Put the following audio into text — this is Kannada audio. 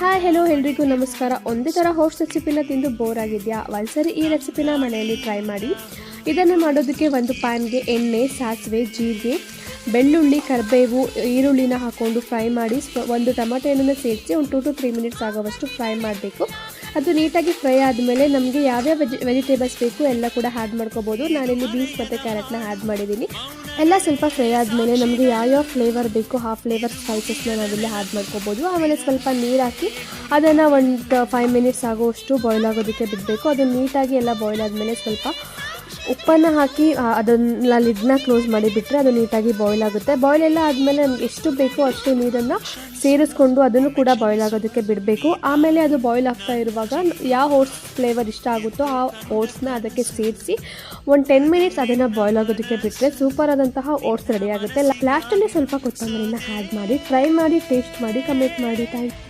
ಹಾಯ್ ಹೆಲೋ ಎಲ್ರಿಗೂ ನಮಸ್ಕಾರ. ಒಂದೇ ಥರ ಹೋಸ್ಟ್ ರೆಸಿಪಿನ ತಿಂದು ಬೋರ್ ಆಗಿದೆಯಾ? ಒಂದ್ಸರಿ ಈ ರೆಸಿಪಿನ ಮನೆಯಲ್ಲಿ ಟ್ರೈ ಮಾಡಿ. ಇದನ್ನು ಮಾಡೋದಕ್ಕೆ ಒಂದು ಪ್ಯಾನ್ಗೆ ಎಣ್ಣೆ, ಸಾಸಿವೆ, ಜೀರಿಗೆ, ಬೆಳ್ಳುಳ್ಳಿ, ಕರಿಬೇವು, ಈರುಳ್ಳಿನ ಹಾಕ್ಕೊಂಡು ಫ್ರೈ ಮಾಡಿ. ಒಂದು ಟೊಮೆಟೊ ಸೇರಿಸಿ ಒಂದು ಟೂ ಟು ತ್ರೀ ಮಿನಿಟ್ಸ್ ಆಗೋವಷ್ಟು ಫ್ರೈ ಮಾಡಬೇಕು. ಅದು ನೀಟಾಗಿ ಫ್ರೈ ಆದಮೇಲೆ ನಮಗೆ ಯಾವ್ಯಾವ ವೆಜಿ ವೆಜಿಟೇಬಲ್ಸ್ ಬೇಕು ಎಲ್ಲ ಕೂಡ ಆ್ಯಡ್ ಮಾಡ್ಕೋಬೋದು. ನಾನಿಲ್ಲಿ ಬೀನ್ಸ್ ಮತ್ತು ಕ್ಯಾರೆಟ್ನ ಆ್ಯಡ್ ಮಾಡಿದ್ದೀನಿ. ಎಲ್ಲ ಸ್ವಲ್ಪ ಫ್ರೈ ಆದಮೇಲೆ ನಮಗೆ ಯಾವ್ಯಾವ ಫ್ಲೇವರ್ ಬೇಕು ಆ ಫ್ಲೇವರ್ ಸ್ಪೈಸಸ್ನ ನಾವಿಲ್ಲಿ ಆ್ಯಡ್ ಮಾಡ್ಕೋಬೋದು. ಆಮೇಲೆ ಸ್ವಲ್ಪ ನೀರು ಹಾಕಿ ಅದನ್ನು ಒಂದು ಫೈವ್ ಮಿನಿಟ್ಸ್ ಆಗೋವಷ್ಟು ಬಾಯ್ಲ್ ಆಗೋದಕ್ಕೆ ಬಿಡಬೇಕು. ಅದನ್ನು ನೀಟಾಗಿ ಎಲ್ಲ ಬಾಯ್ಲ್ ಆದಮೇಲೆ ಸ್ವಲ್ಪ ಉಪ್ಪನ್ನು ಹಾಕಿ ಅದನ್ನ ಲಿಡ್ನ ಕ್ಲೋಸ್ ಮಾಡಿ ಬಿಟ್ಟರೆ ಅದು ನೀಟಾಗಿ ಬಾಯ್ಲ್ ಆಗುತ್ತೆ. ಬಾಯ್ಲ್ ಎಲ್ಲ ಆದಮೇಲೆ ನಮ್ಗೆ ಎಷ್ಟು ಬೇಕೋ ಅಷ್ಟು ನೀರನ್ನು ಸೇರಿಸ್ಕೊಂಡು ಅದನ್ನು ಕೂಡ ಬಾಯ್ಲ್ ಆಗೋದಕ್ಕೆ ಬಿಡಬೇಕು. ಆಮೇಲೆ ಅದು ಬಾಯ್ಲ್ ಆಗ್ತಾ ಇರುವಾಗ ಯಾವ ಓಟ್ಸ್ ಫ್ಲೇವರ್ ಇಷ್ಟ ಆಗುತ್ತೋ ಆ ಓಟ್ಸ್ನ ಅದಕ್ಕೆ ಸೇರಿಸಿ ಒಂದು ಟೆನ್ ಮಿನಿಟ್ಸ್ ಅದನ್ನು ಬಾಯ್ಲ್ ಆಗೋದಕ್ಕೆ ಬಿಟ್ಟರೆ ಸೂಪರ್ ಆದಂತಹ ಓಟ್ಸ್ ರೆಡಿ ಆಗುತ್ತೆ. ಲಾಸ್ಟಲ್ಲಿ ಸ್ವಲ್ಪ ಕೊತ್ತಂಬರಿನ ಆ್ಯಡ್ ಮಾಡಿ ಫ್ರೈ ಮಾಡಿ ಟೇಸ್ಟ್ ಮಾಡಿ ಕಮೆಂಟ್ ಮಾಡಿ ಥ್ಯಾಂಕ್